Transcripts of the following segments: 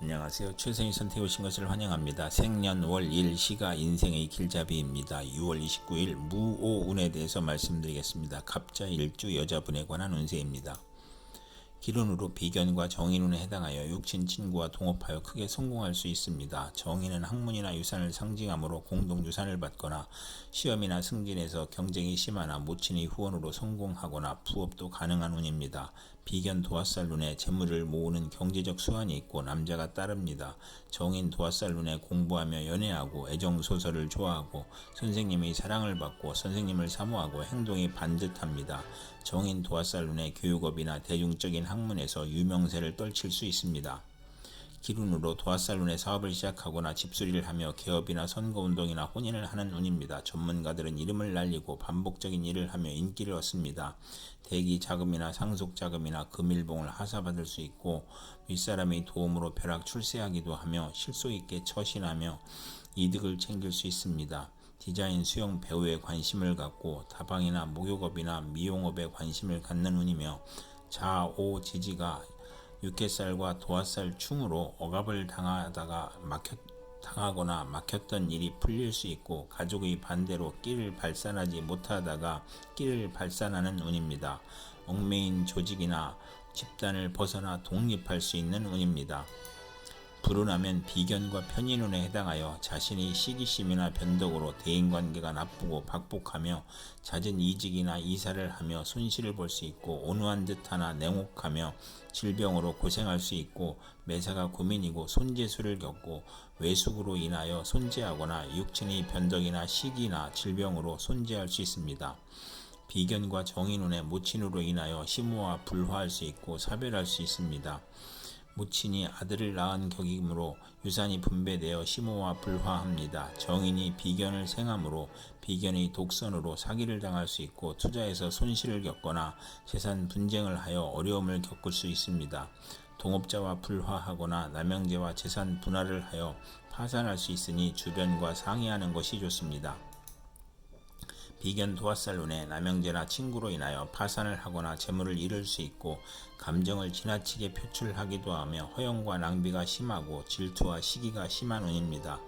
안녕하세요. 최선희 선택 오신 것을 환영합니다. 생년월 일시가 인생의 길잡이입니다. 6월 29일 무오운에 대해서 말씀드리겠습니다. 갑자 일주 여자분에 관한 운세입니다. 기론으로 비견과 정인운에 해당하여 육친 친구와 동업하여 크게 성공할 수 있습니다. 정인은 학문이나 유산을 상징하므로 공동유산을 받거나 시험이나 승진에서 경쟁이 심하나 모친의 후원으로 성공하거나 부업도 가능한 운입니다. 비견 도화살 눈에 재물을 모으는 경제적 수완이 있고 남자가 따릅니다. 정인 도화살 눈에 공부하며 연애하고 애정 소설을 좋아하고 선생님의 사랑을 받고 선생님을 사모하고 행동이 반듯합니다. 정인 도화살 눈에 교육업이나 대중적인 학문에서 유명세를 떨칠 수 있습니다. 기run으로 도화살룬의 사업을 시작하거나 집수리를 하며 개업이나 선거운동이나 혼인을 하는 운입니다. 전문가들은 이름을 날리고 반복적인 일을 하며 인기를 얻습니다. 대기 자금이나 상속 자금이나 금일봉을 하사받을 수 있고 윗사람의 도움으로 벼락 출세하기도 하며 실속 있게 처신하며 이득을 챙길 수 있습니다. 디자인, 수영, 배우에 관심을 갖고 다방이나 목욕업이나 미용업에 관심을 갖는 운이며 자오 지지가 육개살과 도화살 충으로 억압을 당하다가 막혔 당하거나 막혔던 일이 풀릴 수 있고 가족의 반대로 끼를 발산하지 못하다가 끼를 발산하는 운입니다. 얽매인 조직이나 집단을 벗어나 독립할 수 있는 운입니다. 불운하면 비견과 편인운에 해당하여 자신의 시기심이나 변덕으로 대인관계가 나쁘고 박복하며 잦은 이직이나 이사를 하며 손실을 볼 수 있고 온화한 듯하나 냉혹하며 질병으로 고생할 수 있고 매사가 고민이고 손재수를 겪고 외숙으로 인하여 손재하거나 육친의 변덕이나 시기나 질병으로 손재할 수 있습니다. 비견과 정인운의 모친으로 인하여 심오와 불화할 수 있고 사별할 수 있습니다. 모친이 아들을 낳은 격이므로 유산이 분배되어 심오와 불화합니다. 정인이 비견을 생함으로 비견의 독선으로 사기를 당할 수 있고 투자에서 손실을 겪거나 재산 분쟁을 하여 어려움을 겪을 수 있습니다. 동업자와 불화하거나 남양제와 재산 분할을 하여 파산할 수 있으니 주변과 상의하는 것이 좋습니다. 비견 도화살룬에 남영제나 친구로 인하여 파산을 하거나 재물을 잃을 수 있고 감정을 지나치게 표출하기도 하며 허영과 낭비가 심하고 질투와 시기가 심한 운입니다.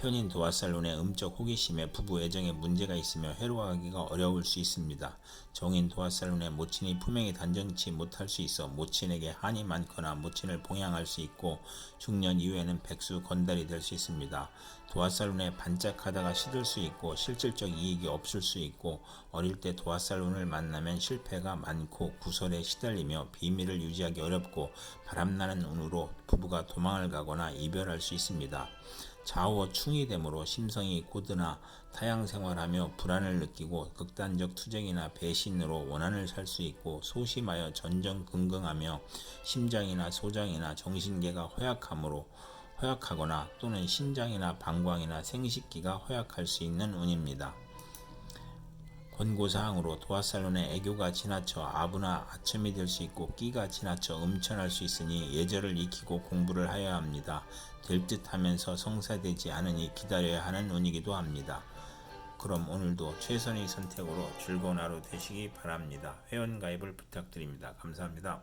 편인 도화살룬의 음적 호기심에 부부 애정에 문제가 있으며 해로하기가 어려울 수 있습니다. 정인 도화살룬의 모친이 품행이 단정치 못할 수 있어 모친에게 한이 많거나 모친을 봉양할 수 있고 중년 이후에는 백수 건달이 될 수 있습니다. 도화살룬에 반짝하다가 시들 수 있고 실질적 이익이 없을 수 있고 어릴 때 도화살룬을 만나면 실패가 많고 구설에 시달리며 비밀을 유지하기 어렵고 바람나는 운으로 부부가 도망을 가거나 이별할 수 있습니다. 좌우어 충이 되므로 심성이 고드나 타양 생활하며 불안을 느끼고 극단적 투쟁이나 배신으로 원한을 살 수 있고 소심하여 전전긍긍하며 심장이나 소장이나 정신계가 허약하므로 허약하거나 또는 신장이나 방광이나 생식기가 허약할 수 있는 운입니다. 권고사항으로 도화살론의 애교가 지나쳐 아부나 아첨이 될 수 있고 끼가 지나쳐 음천할 수 있으니 예절을 익히고 공부를 하여야 합니다. 될 듯 하면서 성사되지 않으니 기다려야 하는 운이기도 합니다. 그럼 오늘도 최선의 선택으로 즐거운 하루 되시기 바랍니다. 회원 가입을 부탁드립니다. 감사합니다.